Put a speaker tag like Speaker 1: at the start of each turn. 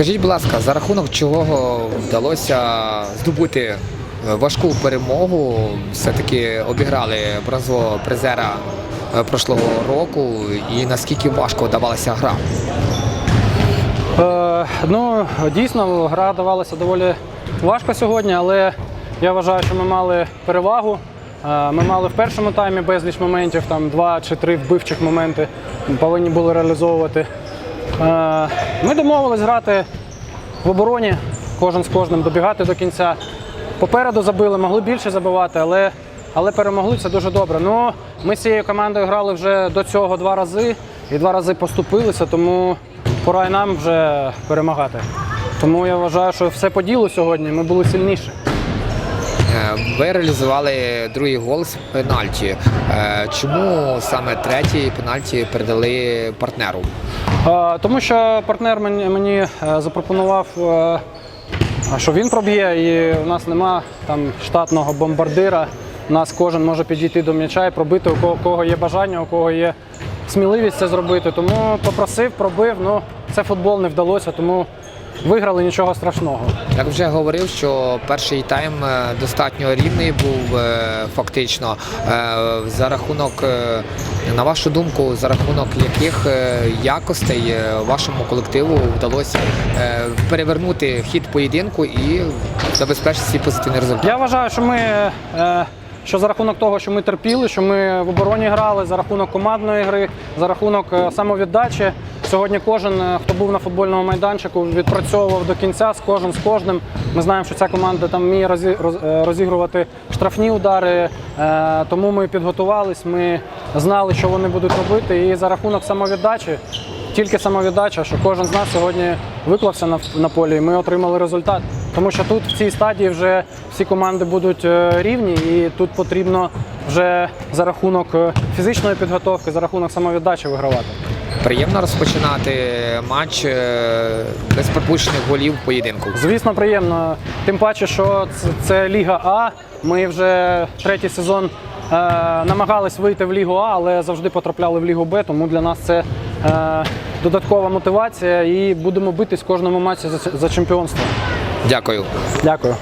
Speaker 1: Скажіть, будь ласка, за рахунок чого вдалося здобути е, важку перемогу? Все-таки обіграли бронзового призера е, прошлого року, і наскільки важко давалася гра?
Speaker 2: Е, ну, дійсно, гра давалася доволі важко сьогодні, але я вважаю, що ми мали перевагу. Е, Ми мали в першому таймі безліч моментів, там два чи три вбивчих моменти повинні були реалізовувати. Е, Ми домовились грати в обороні, кожен з кожним добігати до кінця. Попереду забили, могли більше забивати, але, але перемогли це дуже добре. Ну, ми з цією командою грали вже до цього два рази і два рази поступилися, тому пора й нам вже перемагати. Тому я вважаю, що все по ділу сьогодні. Ми були сильніші.
Speaker 1: Е, Ви реалізували другий гол з пенальті. Е, Чому саме третій пенальті передали партнеру?
Speaker 2: Е, Тому що партнер мені, запропонував, що він проб'є, і у нас нема там штатного бомбардира. У нас кожен може підійти до м'яча і пробити, у кого, кого є бажання, у кого є сміливість це зробити. Тому попросив, пробив. Ну, це футбол не вдалося, тому виграли нічого страшного.
Speaker 1: Як вже говорив, що перший тайм е, достатньо рівний був е, фактично. Е, За рахунок, на вашу думку, за рахунок яких якостей вашому колективу вдалося перевернути хід поєдинку і забезпечити свій позитивний результат?
Speaker 2: Я вважаю, що ми. Що за рахунок того, що ми терпіли, що ми в обороні грали, за рахунок командної гри, за рахунок самовіддачі. Сьогодні кожен, е, хто був на футбольному майданчику, відпрацьовував до кінця з кожен з кожним. Ми знаємо, що ця команда там вміє е, розігрувати штрафні удари, е, тому ми підготувались, ми знали, що вони будуть робити. І за рахунок самовіддачі, тільки самовіддача, що кожен з нас сьогодні виклався на, полі, і ми отримали результат. Тому що тут в цій стадії вже всі команди будуть рівні, і тут потрібно вже за рахунок фізичної підготовки, за рахунок самовіддачі вигравати.
Speaker 1: Приємно розпочинати матч е, без пропущених голів поєдинку.
Speaker 2: Звісно, приємно. Тим паче, що це, це Ліга А. Ми вже третій сезон е, намагались вийти в Лігу А, але завжди потрапляли в Лігу Б, тому для нас це е, додаткова мотивація і будемо битись кожному матчі за, за чемпіонство.
Speaker 1: Дякую.
Speaker 2: Дякую.